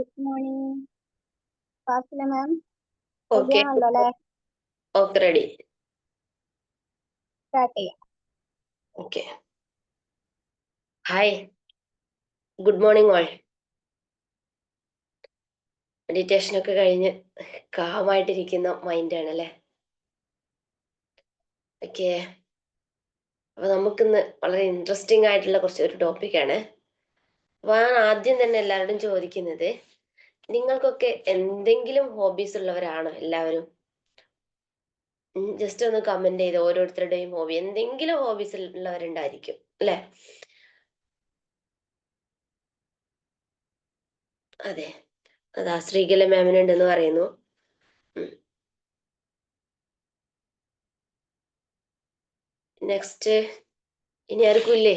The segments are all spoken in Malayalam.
ഗുഡ് മോർണിംഗ് ക്ലാസ്സിലെ മാം ഓക്കെ ആണല്ലോ ഓക്കെ റെഡി സ്റ്റാർട്ട് ചെയ്യാം. Okay hi good morning all meditation ഒക്കെ കഴിഞ്ഞ് കാമായിട്ടിരിക്കുന്ന മൈൻഡാണ് അല്ലേ? ഓക്കെ അപ്പൊ നമുക്കിന്ന് വളരെ ഇൻട്രസ്റ്റിംഗ് ആയിട്ടുള്ള കുറച്ച് ഒരു ടോപ്പിക്കാണ് അപ്പൊ ഞാൻ ആദ്യം തന്നെ എല്ലാവരോടും ചോദിക്കുന്നത്. നിങ്ങൾക്കൊക്കെ എന്തെങ്കിലും ഹോബീസ് ഉള്ളവരാണോ എല്ലാവരും. ജസ്റ്റ് ഒന്ന് കമന്റ് ചെയ്ത് ഓരോരുത്തരുടെയും ഹോബി എന്തെങ്കിലും ഹോബീസ് ഉള്ളവരുണ്ടായിരിക്കും അല്ലെ? അതെ അതാ ശ്രീകല മാമിനുണ്ടെന്ന് പറയുന്നു. നെക്സ്റ്റ് ഇനി ആർക്കും ഇല്ലേ?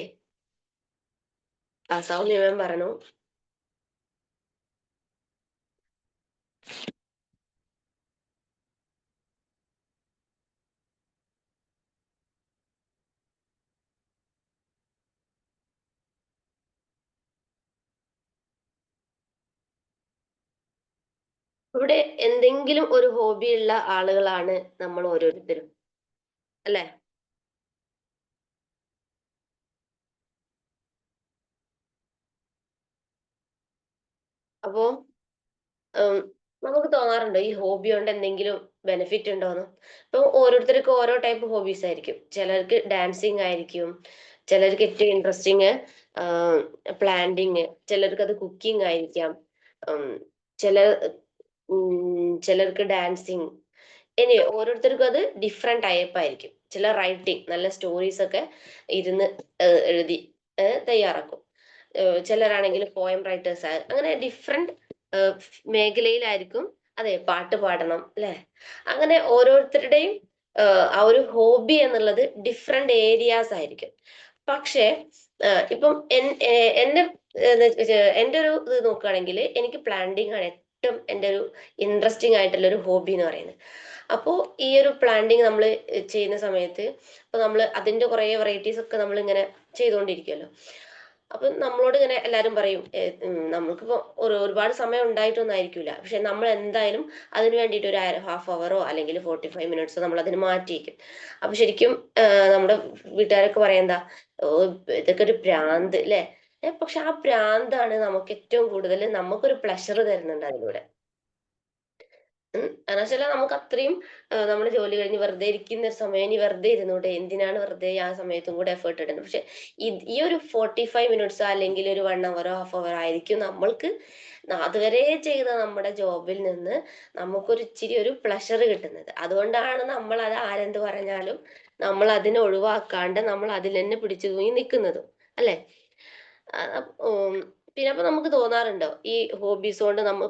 ആ സൗമ്യ മാം പറഞ്ഞു. ഇവിടെ എന്തെങ്കിലും ഒരു ഹോബി ഉള്ള ആളുകളാണ് നമ്മൾ ഓരോരുത്തരും. അല്ലെ? അപ്പോ നമുക്ക് തോന്നാറുണ്ടോ ഈ ഹോബി കൊണ്ട് എന്തെങ്കിലും ബെനിഫിറ്റ് ഉണ്ടോന്ന്? ഇപ്പൊ ഓരോരുത്തർക്കും ഓരോ ടൈപ്പ് ഹോബീസ് ആയിരിക്കും. ചിലർക്ക് ഡാൻസിങ് ആയിരിക്കും ചിലർക്ക് ഏറ്റവും ഇൻട്രസ്റ്റിങ് പ്ലാന്റിങ് ചിലർക്ക് അത് കുക്കിംഗ് ആയിരിക്കാം. ചില ചിലർക്ക് ഡാൻസിങ് ഇനി ഓരോരുത്തർക്കും അത് ഡിഫറെന്റ് ടൈപ്പ് ആയിരിക്കും. ചില റൈറ്റിംഗ് നല്ല സ്റ്റോറീസ് ഒക്കെ ഇരുന്ന് എഴുതി തയ്യാറാക്കും. ചിലരാണെങ്കിൽ പോയം റൈറ്റേഴ്സ് അങ്ങനെ ഡിഫറെന്റ് മേഖലയിലായിരിക്കും അതെ പാട്ട് പാടണം അല്ലെ? അങ്ങനെ ഓരോരുത്തരുടെയും ആ ഒരു ഹോബി എന്നുള്ളത് ഡിഫറെന്റ് ഏരിയാസ് ആയിരിക്കും. പക്ഷേ ഇപ്പം എന്റെ എന്റെ ഒരു ഇത് നോക്കുകയാണെങ്കിൽ എനിക്ക് പ്ലാന്റിങ് ആണ് ഏറ്റവും എന്റെ ഒരു ഇൻട്രസ്റ്റിംഗ് ആയിട്ടുള്ള ഒരു ഹോബി എന്ന് പറയുന്നത്. അപ്പോൾ ഈ ഒരു പ്ലാന്റിങ് നമ്മൾ ചെയ്യുന്ന സമയത്ത് ഇപ്പൊ നമ്മൾ അതിന്റെ കുറേ വെറൈറ്റീസ് ഒക്കെ നമ്മൾ ഇങ്ങനെ ചെയ്തുകൊണ്ടിരിക്കുമല്ലോ അപ്പൊ നമ്മളോട് ഇങ്ങനെ എല്ലാരും പറയും നമുക്കിപ്പോ ഒരു ഒരുപാട് സമയം ഉണ്ടായിട്ടൊന്നും ആയിരിക്കില്ല പക്ഷെ നമ്മൾ എന്തായാലും അതിന് വേണ്ടിയിട്ട് ഒരു ഹാഫ് അവറോ അല്ലെങ്കിൽ ഫോർട്ടി ഫൈവ് മിനിറ്റ്സോ നമ്മൾ അതിന് മാറ്റിയിരിക്കും അപ്പൊ ശരിക്കും നമ്മുടെ വീട്ടുകാരൊക്കെ പറയാ എന്താ ഇതൊക്കെ ഒരു ഭ്രാന്ത് അല്ലെ പക്ഷെ ആ ഭ്രാന്താണ് നമുക്ക് ഏറ്റവും കൂടുതൽ നമുക്കൊരു പ്ലഷർ തരുന്നുണ്ട് അതിലൂടെ. കാരണം വെച്ചാൽ നമുക്ക് അത്രയും നമ്മൾ ജോലി കഴിഞ്ഞ് വെറുതെ ഇരിക്കുന്ന ഒരു സമയം ഇനി വെറുതെ ഇരുന്നൂടെ എന്തിനാണ് വെറുതെ ആ സമയത്തും കൂടെ എഫേർട്ട് ഇടുന്നത്? പക്ഷെ ഈ- ഒരു ഫോർട്ടി ഫൈവ് മിനിറ്റ്സോ അല്ലെങ്കിൽ ഒരു വൺ അവറോ ഹാഫ് അവർ ആയിരിക്കും നമ്മൾക്ക് അതുവരെ ചെയ്ത നമ്മുടെ ജോബിൽ നിന്ന് നമുക്കൊരു ഇച്ചിരി ഒരു പ്ലഷർ കിട്ടുന്നത്. അതുകൊണ്ടാണ് നമ്മൾ അത് ആരെന്ത് പറഞ്ഞാലും നമ്മൾ അതിനെ ഒഴിവാക്കാണ്ട് നമ്മൾ അതിൽ തന്നെ പിടിച്ചു തൂങ്ങി നിൽക്കുന്നതും അല്ലെ? പിന്നെ അപ്പൊ നമുക്ക് തോന്നാറുണ്ടോ? ഈ ഹോബീസ് കൊണ്ട് നമ്മ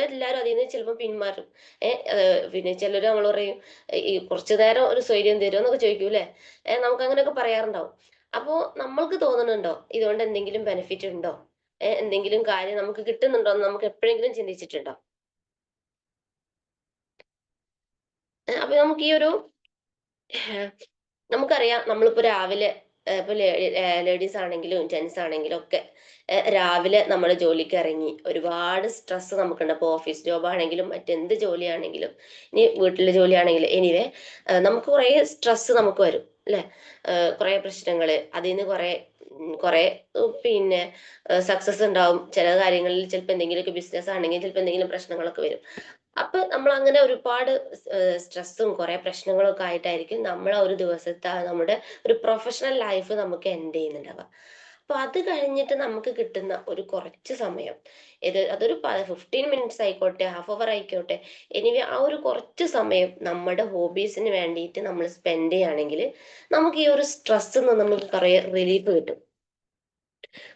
എല്ലാവരും അതിൽ നിന്ന് ചിലപ്പോൾ പിന്മാറും. ഏഹ് പിന്നെ ചിലർ നമ്മൾ പറയും ഈ കുറച്ചു നേരം ഒരു സ്വൈര്യം തരുമോ എന്നൊക്കെ ചോദിക്കും അല്ലെ ഏഹ് നമുക്ക് അങ്ങനെയൊക്കെ പറയാറുണ്ടാവും. അപ്പോ നമ്മൾക്ക് തോന്നുന്നുണ്ടോ? ഇതുകൊണ്ട് എന്തെങ്കിലും ബെനിഫിറ്റ് ഉണ്ടോ? ഏഹ് എന്തെങ്കിലും കാര്യം നമുക്ക് കിട്ടുന്നുണ്ടോ എന്ന് നമുക്ക് എപ്പോഴെങ്കിലും ചിന്തിച്ചിട്ടുണ്ടോ? അപ്പൊ നമുക്ക് ഈ ഒരു നമുക്കറിയാം നമ്മളിപ്പോ രാവിലെ ഇപ്പൊ ലേഡീസ് ആണെങ്കിലും ജെന്റ്സ് ആണെങ്കിലും ഒക്കെ രാവിലെ നമ്മൾ ജോലിക്ക് ഇറങ്ങി ഒരുപാട് സ്ട്രെസ് നമുക്കുണ്ട്. അപ്പൊ ഓഫീസ് ജോബ് ആണെങ്കിലും മറ്റെന്ത് ജോലിയാണെങ്കിലും ഇനി വീട്ടിലെ ജോലിയാണെങ്കിലും എനിവേ നമുക്ക് കുറെ സ്ട്രെസ് നമുക്ക് വരും അല്ലെ? കുറെ പ്രശ്നങ്ങൾ അതിൽ നിന്ന് കുറെ കുറെ പിന്നെ സക്സസ് ഉണ്ടാവും. ചില കാര്യങ്ങളിൽ ചിലപ്പോൾ എന്തെങ്കിലുമൊക്കെ ബിസിനസ് ആണെങ്കിൽ ചിലപ്പോൾ എന്തെങ്കിലും പ്രശ്നങ്ങളൊക്കെ വരും. അപ്പൊ നമ്മൾ അങ്ങനെ ഒരുപാട് സ്ട്രെസ്സും കുറെ പ്രശ്നങ്ങളും ഒക്കെ ആയിട്ടായിരിക്കും നമ്മൾ ഒരു ദിവസത്തെ നമ്മുടെ ഒരു പ്രൊഫഷണൽ ലൈഫ് നമുക്ക് എൻഡ് ചെയ്യുന്നുണ്ടാവുക. അപ്പൊ അത് കഴിഞ്ഞിട്ട് നമുക്ക് കിട്ടുന്ന ഒരു കുറച്ച് സമയം ഇത് അതൊരു ഫിഫ്റ്റീൻ മിനിറ്റ്സ് ആയിക്കോട്ടെ ഹാഫ് അവർ ആയിക്കോട്ടെ എനിവേ ആ ഒരു കുറച്ച് സമയം നമ്മുടെ ഹോബീസിന് വേണ്ടിയിട്ട് നമ്മൾ സ്പെൻഡ് ചെയ്യുകയാണെങ്കിൽ നമുക്ക് ഈ ഒരു സ്ട്രെസ് നിന്ന് നമുക്ക് കുറെ റിലീഫ് കിട്ടും.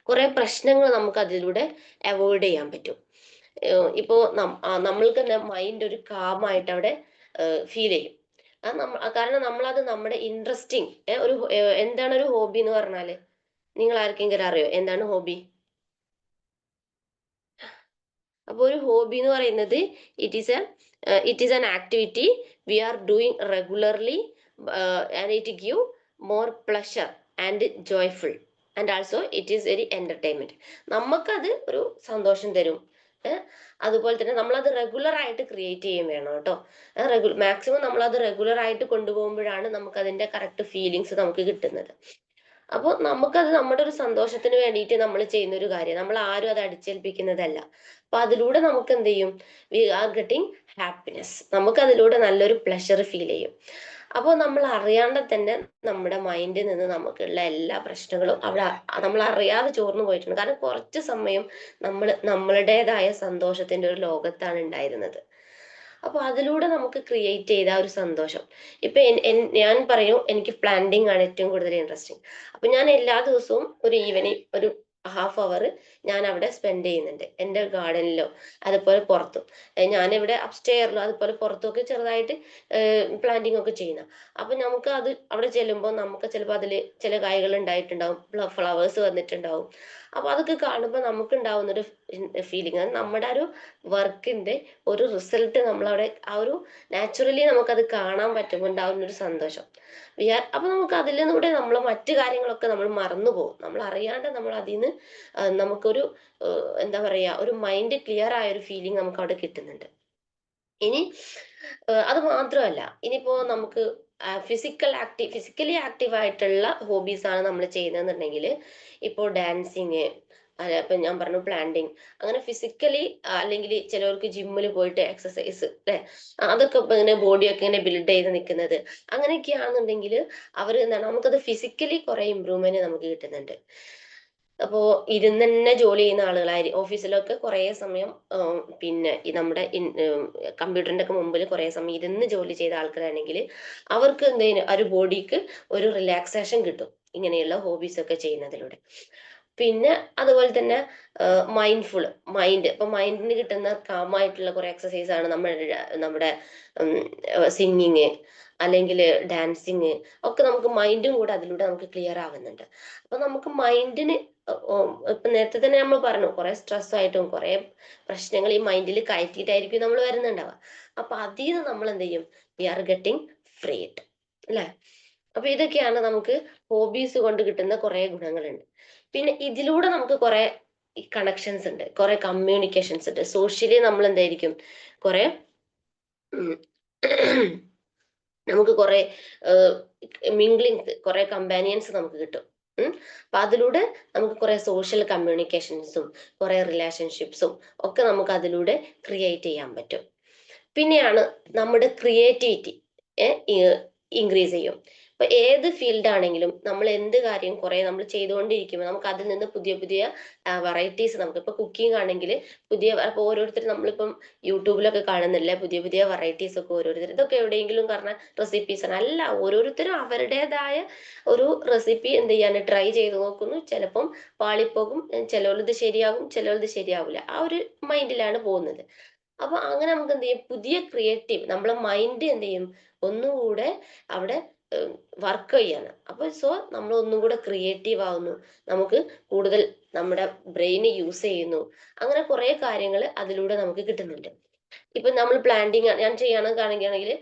കുറെ പ്രശ്നങ്ങൾ നമുക്ക് അതിലൂടെ അവോയ്ഡ് ചെയ്യാൻ പറ്റും. ഇപ്പോ നമ്മൾക്ക് തന്നെ മൈൻഡ് ഒരു കാമായിട്ട് അവിടെ ഫീൽ ചെയ്യും. കാരണം നമ്മളത് നമ്മുടെ ഇൻട്രസ്റ്റിങ് ഒരു എന്താണ് ഒരു ഹോബി എന്ന് പറഞ്ഞാൽ? നിങ്ങൾ ആർക്കെങ്കിലും അറിയോ? എന്താണ് ഹോബി അപ്പൊ ഒരു ഹോബി എന്ന് പറയുന്നത് it is a it is an activity we are doing regularly and it give more pleasure and joyful and also it is very entertainment നമുക്കത് ഒരു സന്തോഷം തരും. അതുപോലെ തന്നെ നമ്മളത് റെഗുലർ ആയിട്ട് ക്രിയേറ്റ് ചെയ്യുകയും വേണം കേട്ടോ റെഗുലർ മാക്സിമം നമ്മളത് റെഗുലർ ആയിട്ട് കൊണ്ടുപോകുമ്പോഴാണ് നമുക്ക് അതിന്റെ കറക്റ്റ് ഫീലിങ്സ് നമുക്ക് കിട്ടുന്നത്. അപ്പോൾ നമുക്കത് നമ്മുടെ ഒരു സന്തോഷത്തിന് വേണ്ടിയിട്ട് നമ്മൾ ചെയ്യുന്ന ഒരു കാര്യം നമ്മൾ ആരും അത് അടിച്ചേൽപ്പിക്കുന്നതല്ല. അപ്പൊ അതിലൂടെ നമുക്ക് എന്ത് ചെയ്യും? വി ആർ ഗെറ്റിംഗ് ഹാപ്പിനെസ് നമുക്ക് അതിലൂടെ നല്ലൊരു പ്ലഷർ ഫീൽ ചെയ്യും. അപ്പോൾ നമ്മൾ അറിയാണ്ട് തന്നെ നമ്മുടെ മൈൻഡിൽ നിന്ന് നമുക്കുള്ള എല്ലാ പ്രശ്നങ്ങളും അവിടെ നമ്മൾ അറിയാതെ ചോർന്നു പോയിട്ടുണ്ട്. കാരണം കുറച്ച് സമയം നമ്മൾ നമ്മളുടേതായ സന്തോഷത്തിന്റെ ഒരു ലോകത്താണ് ഉണ്ടായിരുന്നത്. അപ്പൊ അതിലൂടെ നമുക്ക് ക്രിയേറ്റ് ചെയ്ത ഒരു സന്തോഷം. ഇപ്പൊ ഞാൻ പറയും എനിക്ക് പ്ലാന്റിങ് ആണ് ഏറ്റവും കൂടുതൽ ഇൻട്രസ്റ്റിംഗ് അപ്പൊ ഞാൻ എല്ലാ ദിവസവും ഒരു ഈവനിങ് ഒരു ഹാഫ് അവർ ഞാൻ അവിടെ സ്പെൻഡ് ചെയ്യുന്നുണ്ട്. എന്റെ ഗാർഡനിലോ അതുപോലെ പുറത്തും. ഞാനിവിടെ അപ്സ്റ്റെയറിലോ അതുപോലെ പുറത്തൊക്കെ ചെറുതായിട്ട് പ്ലാന്റിങ് ഒക്കെ ചെയ്യുന്ന. അപ്പൊ നമുക്ക് അത് അവിടെ ചെല്ലുമ്പോൾ നമുക്ക് ചിലപ്പോൾ അതിൽ ചില കായ്കൾ ഉണ്ടായിട്ടുണ്ടാവും. ഫ്ലവേഴ്സ് വന്നിട്ടുണ്ടാവും. അപ്പൊ അതൊക്കെ കാണുമ്പോൾ നമുക്ക് ഉണ്ടാവുന്ന ഒരു ഫീലിംഗ് നമ്മുടെ ഒരു വർക്കിന്റെ ഒരു റിസൾട്ട് നമ്മളവിടെ ആ ഒരു നാച്ചുറലി നമുക്കത് കാണാൻ പറ്റുമ്പോൾ ഉണ്ടാവുന്ന ഒരു സന്തോഷം. വി ആർ അപ്പൊ നമുക്ക് നിന്നൂടെ നമ്മൾ മറ്റു കാര്യങ്ങളൊക്കെ നമ്മൾ മറന്നു പോകും നമ്മൾ അറിയാണ്ട് നമ്മൾ അതിൽ നിന്ന് നമുക്കൊരു എന്താ പറയാ ഒരു മൈൻഡ് ക്ലിയർ ആയ ഒരു ഫീലിംഗ് നമുക്ക് അവിടെ കിട്ടുന്നുണ്ട്. ഇനി അത് മാത്രമല്ല ഇനിയിപ്പോ നമുക്ക് ഫിസിക്കൽ ആക്റ്റീവ് ഫിസിക്കലി ആക്റ്റീവ് ആയിട്ടുള്ള ഹോബീസ് ആണ് നമ്മൾ ചെയ്യുന്നതെന്നുണ്ടെങ്കിൽ ഇപ്പോൾ ഡാൻസിങ് അല്ല ഇപ്പൊ ഞാൻ പറഞ്ഞു പ്ലാന്റിങ് അങ്ങനെ ഫിസിക്കലി അല്ലെങ്കിൽ ചിലവർക്ക് ജിമ്മിൽ പോയിട്ട് എക്സസൈസ് അല്ലെ? അതൊക്കെ ഇങ്ങനെ ബോഡിയൊക്കെ ഇങ്ങനെ ബിൽഡ് ചെയ്ത് നിൽക്കുന്നത്. അങ്ങനെയൊക്കെ ആണെന്നുണ്ടെങ്കിൽ അവർ എന്താണ് നമുക്കത് ഫിസിക്കലി കുറെ ഇമ്പ്രൂവ്മെന്റ് നമുക്ക് കിട്ടുന്നുണ്ട്. അപ്പോ ഇരുന്ന് തന്നെ ജോലി ചെയ്യുന്ന ആളുകളായിരിക്കും ഓഫീസിലൊക്കെ കുറേ സമയം പിന്നെ നമ്മുടെ കമ്പ്യൂട്ടറിന്റെ ഒക്കെ മുമ്പിൽ കുറേ സമയം ഇരുന്ന് ജോലി ചെയ്ത ആൾക്കാരാണെങ്കിൽ അവർക്ക് എന്തെങ്കിലും ഒരു ബോഡിക്ക് ഒരു റിലാക്സേഷൻ കിട്ടും ഇങ്ങനെയുള്ള ഹോബീസ് ഒക്കെ ചെയ്യുന്നതിലൂടെ. പിന്നെ അതുപോലെ തന്നെ മൈൻഡ്ഫുൾ മൈൻഡ് ഇപ്പൊ മൈൻഡിന് കിട്ടുന്ന കാമായിട്ടുള്ള കുറെ എക്സസൈസ് ആണ് നമ്മുടെ നമ്മുടെ സിംഗിങ് അല്ലെങ്കിൽ ഡാൻസിങ് ഒക്കെ നമുക്ക് മൈൻഡും കൂടെ അതിലൂടെ നമുക്ക് ക്ലിയർ ആവുന്നുണ്ട്. അപ്പൊ നമുക്ക് മൈൻഡിന് ഇപ്പൊ നേരത്തെ തന്നെ നമ്മൾ പറഞ്ഞു കുറെ സ്ട്രെസ് ആയിട്ടും കുറെ പ്രശ്നങ്ങൾ ഈ മൈൻഡിൽ കയറ്റിയിട്ടായിരിക്കും നമ്മൾ വരുന്നുണ്ടാവുക. അപ്പൊ അതിൽ നിന്ന് നമ്മൾ എന്ത് ചെയ്യും? വി ആർ ഗെറ്റിംഗ് ഫ്രീഡ് അല്ലെ? അപ്പൊ ഇതൊക്കെയാണ് നമുക്ക് ഹോബീസ് കൊണ്ട് കിട്ടുന്ന കുറെ ഗുണങ്ങളുണ്ട്. പിന്നെ ഇതിലൂടെ നമുക്ക് കുറെ കണക്ഷൻസ് ഉണ്ട്. കുറെ കമ്മ്യൂണിക്കേഷൻസ് ഉണ്ട്. സോഷ്യലി നമ്മൾ എന്തായിരിക്കും കുറെ നമുക്ക് കുറെ മിംഗ്ലിംഗ് കുറെ കമ്പാനിയൻസ് നമുക്ക് കിട്ടും. അപ്പൊ അതിലൂടെ നമുക്ക് കുറെ സോഷ്യൽ കമ്മ്യൂണിക്കേഷൻസും കുറെ റിലേഷൻഷിപ്സും ഒക്കെ നമുക്ക് അതിലൂടെ ക്രിയേറ്റ് ചെയ്യാൻ പറ്റും. പിന്നെയാണ് നമ്മുടെ ക്രിയേറ്റിവിറ്റി ഇൻക്രീസ് ചെയ്യും. ഇപ്പൊ ഏത് ഫീൽഡ് ആണെങ്കിലും നമ്മൾ എന്ത് കാര്യം കുറെ നമ്മൾ ചെയ്തുകൊണ്ടിരിക്കുമ്പോൾ നമുക്ക് അതിൽ നിന്ന് പുതിയ പുതിയ വെറൈറ്റീസ് നമുക്ക് ഇപ്പൊ കുക്കിംഗ് ആണെങ്കിൽ പുതിയ അപ്പൊ ഓരോരുത്തർ നമ്മളിപ്പം യൂട്യൂബിലൊക്കെ കാണുന്നില്ലേ? പുതിയ പുതിയ വെറൈറ്റീസ് ഒക്കെ ഓരോരുത്തർ. ഇതൊക്കെ എവിടെയെങ്കിലും കാരണം റെസിപ്പീസ് ആണ്. അല്ല ഓരോരുത്തരും അവരുടേതായ ഒരു റെസിപ്പി എന്ത് ചെയ്യാണ് ട്രൈ ചെയ്ത് നോക്കുന്നു. ചിലപ്പം പാളിപ്പോകും ചിലവരത് ശരിയാകും ചിലവരത് ശരിയാവില്ല. ആ ഒരു മൈൻഡിലാണ് പോകുന്നത്. അപ്പൊ അങ്ങനെ നമുക്ക് എന്ത് ചെയ്യും? പുതിയ ക്രിയേറ്റീവ് നമ്മളെ മൈൻഡ് എന്ത് ചെയ്യും? ഒന്നുകൂടെ അവിടെ വർക്ക് ചെയ്യാണ്. അപ്പോൾ സോ നമ്മൾ ഒന്നും കൂടെ ക്രിയേറ്റീവ് ആവുന്നു. നമുക്ക് കൂടുതൽ നമ്മുടെ ബ്രെയിൻ യൂസ് ചെയ്യുന്നു. അങ്ങനെ കുറെ കാര്യങ്ങൾ അതിലൂടെ നമുക്ക് കിട്ടുന്നുണ്ട്. ഇപ്പൊ നമ്മൾ പ്ലാന്റിങ് ഞാൻ ചെയ്യണമെന്നാണെങ്കിൽ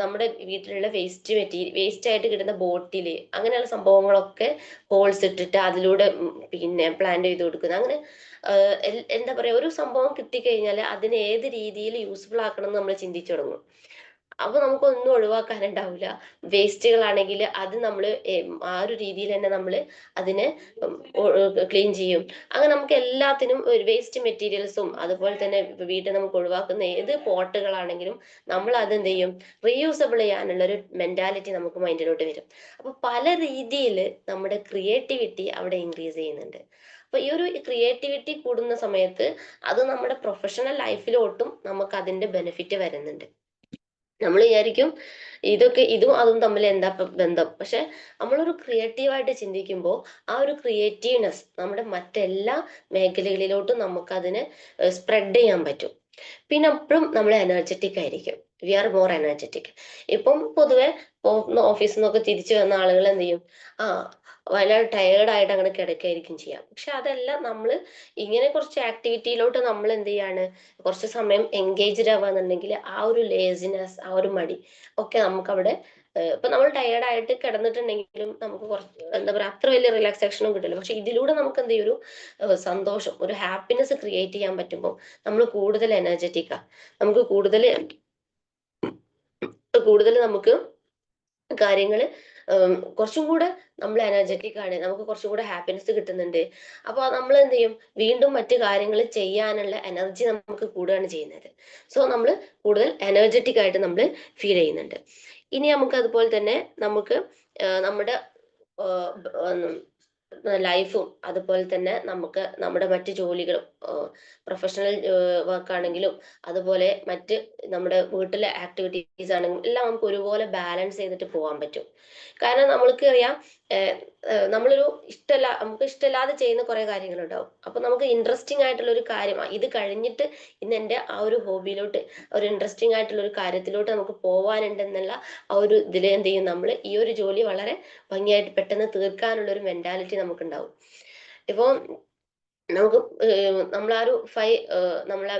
നമ്മുടെ വീട്ടിലുള്ള വേസ്റ്റ് മെറ്റീരിയൽ വേസ്റ്റ് ആയിട്ട് കിട്ടുന്ന ബോട്ടിൽ അങ്ങനെയുള്ള സംഭവങ്ങളൊക്കെ ഹോൾസ് ഇട്ടിട്ട് അതിലൂടെ പിന്നെ പ്ലാന്റ് ചെയ്ത് കൊടുക്കുന്നത് അങ്ങനെ എന്താ പറയാ ഒരു സംഭവം കിട്ടിക്കഴിഞ്ഞാൽ അതിനെ ഏത് രീതിയിൽ യൂസ്ഫുൾ ആക്കണം എന്ന് നമ്മൾ ചിന്തിച്ചു തുടങ്ങും. അപ്പൊ നമുക്കൊന്നും ഒഴിവാക്കാനുണ്ടാവില്ല വേസ്റ്റുകളാണെങ്കിൽ അത് നമ്മൾ ആ ഒരു രീതിയിൽ തന്നെ നമ്മൾ അതിനെ ക്ലീൻ ചെയ്യും. അങ്ങനെ നമുക്ക് എല്ലാത്തിനും ഒരു വേസ്റ്റ് മെറ്റീരിയൽസും അതുപോലെ തന്നെ വീട്ടിൽ നമുക്ക് ഒഴിവാക്കുന്ന ഏത് പോട്ടുകളാണെങ്കിലും നമ്മൾ അത് എന്ത് ചെയ്യും? റീയൂസബിൾ ചെയ്യാനുള്ള ഒരു മെന്റാലിറ്റി നമുക്ക് മൈൻഡിലോട്ട് വരും. അപ്പൊ പല രീതിയിൽ നമ്മുടെ ക്രിയേറ്റിവിറ്റി അവിടെ ഇൻക്രീസ് ചെയ്യുന്നുണ്ട്. അപ്പൊ ഈ ഒരു ക്രിയേറ്റിവിറ്റി കൂടുന്ന സമയത്ത് അത് നമ്മുടെ പ്രൊഫഷണൽ ലൈഫിലോട്ടും നമുക്ക് അതിന്റെ ബെനിഫിറ്റ് വരുന്നുണ്ട്. നമ്മൾ വിചാരിക്കും ഇതൊക്കെ ഇതും അതും തമ്മിൽ എന്താ ബന്ധം. പക്ഷെ നമ്മളൊരു ക്രിയേറ്റീവായിട്ട് ചിന്തിക്കുമ്പോൾ ആ ഒരു ക്രിയേറ്റീവ്നെസ് നമ്മുടെ മറ്റെല്ലാ മേഖലകളിലോട്ടും നമുക്കതിനെ സ്പ്രെഡ് ചെയ്യാൻ പറ്റും. പിന്നെ അപ്പോഴും നമ്മൾ എനർജറ്റിക് ആയിരിക്കും. വി ആർ മോർ എനർജറ്റിക് ഇപ്പം പൊതുവെ ഓഫീസിൽ നിന്നൊക്കെ തിരിച്ചു വന്ന ആളുകൾ എന്ത് ചെയ്യും? ആ വളരെ ടയേർഡായിട്ട് അങ്ങനെ കിടക്കുകയായിരിക്കും ചെയ്യാം. പക്ഷെ അതല്ല നമ്മൾ ഇങ്ങനെ കുറച്ച് ആക്ടിവിറ്റിയിലോട്ട് നമ്മൾ എന്ത് ചെയ്യാണ് കുറച്ച് സമയം എൻഗേജ്ഡ് ആവാന്നുണ്ടെങ്കിൽ ആ ഒരു ലേസിനെസ് ആ ഒരു മടി ഒക്കെ നമുക്ക് അവിടെ ഇപ്പൊ നമ്മൾ ടയേർഡ് ആയിട്ട് കിടന്നിട്ടുണ്ടെങ്കിലും നമുക്ക് കുറച്ച് എന്താ പറയാ അത്ര വലിയ റിലാക്സേഷനും കിട്ടില്ല പക്ഷെ ഇതിലൂടെ നമുക്ക് എന്ത് ഒരു സന്തോഷം ഒരു ഹാപ്പിനെസ് ക്രിയേറ്റ് ചെയ്യാൻ പറ്റുമ്പോൾ നമ്മൾ കൂടുതൽ എനർജറ്റിക്കാ നമുക്ക് കൂടുതൽ കൂടുതൽ നമുക്ക് കാര്യങ്ങൾ കുറച്ചും കൂടെ നമ്മൾ എനർജറ്റിക് ആണ്. നമുക്ക് കുറച്ചും കൂടെ ഹാപ്പിനെസ് കിട്ടുന്നുണ്ട്. അപ്പോൾ നമ്മൾ എന്ത് ചെയ്യും? വീണ്ടും മറ്റു കാര്യങ്ങൾ ചെയ്യാനുള്ള എനർജി നമുക്ക് കൂടുകയാണ് ചെയ്യുന്നത്. സോ നമ്മൾ കൂടുതൽ എനർജറ്റിക് ആയിട്ട് നമ്മൾ ഫീൽ ചെയ്യുന്നുണ്ട്. ഇനി നമുക്ക് അതുപോലെ തന്നെ നമുക്ക് നമ്മുടെ ലൈഫും അതുപോലെ തന്നെ നമുക്ക് നമ്മുടെ മറ്റു ജോലികളും പ്രൊഫഷണൽ വർക്ക് ആണെങ്കിലും അതുപോലെ മറ്റ് നമ്മുടെ വീട്ടിലെ ആക്ടിവിറ്റീസ് ആണെങ്കിലും എല്ലാം നമുക്ക് ഒരുപോലെ ബാലൻസ് ചെയ്തിട്ട് പോകാൻ പറ്റും. കാരണം നമ്മൾക്ക് അറിയാം നമ്മളൊരു ഇഷ്ടമല്ല നമുക്ക് ഇഷ്ടമില്ലാതെ ചെയ്യുന്ന കുറെ കാര്യങ്ങളുണ്ടാവും. അപ്പൊ നമുക്ക് ഇൻട്രസ്റ്റിംഗ് ആയിട്ടുള്ള ഒരു കാര്യമാണ് ഇത് കഴിഞ്ഞിട്ട് ഇന്ന് എന്റെ ആ ഒരു ഹോബിയിലോട്ട് ഒരു ഇൻട്രസ്റ്റിംഗ് ആയിട്ടുള്ള ഒരു കാര്യത്തിലോട്ട് നമുക്ക് പോവാനുണ്ടെന്നുള്ള ആ ഒരു ഇതിൽ എന്ത് ചെയ്യും നമ്മൾ ഈ ഒരു ജോലി വളരെ ഭംഗിയായിട്ട് പെട്ടെന്ന് തീർക്കാനുള്ള ഒരു മെന്റാലിറ്റി നമുക്കുണ്ടാവും. ഇപ്പൊ നമുക്ക് നമ്മൾ ആ ഒരു ഫൈവ് നമ്മളെ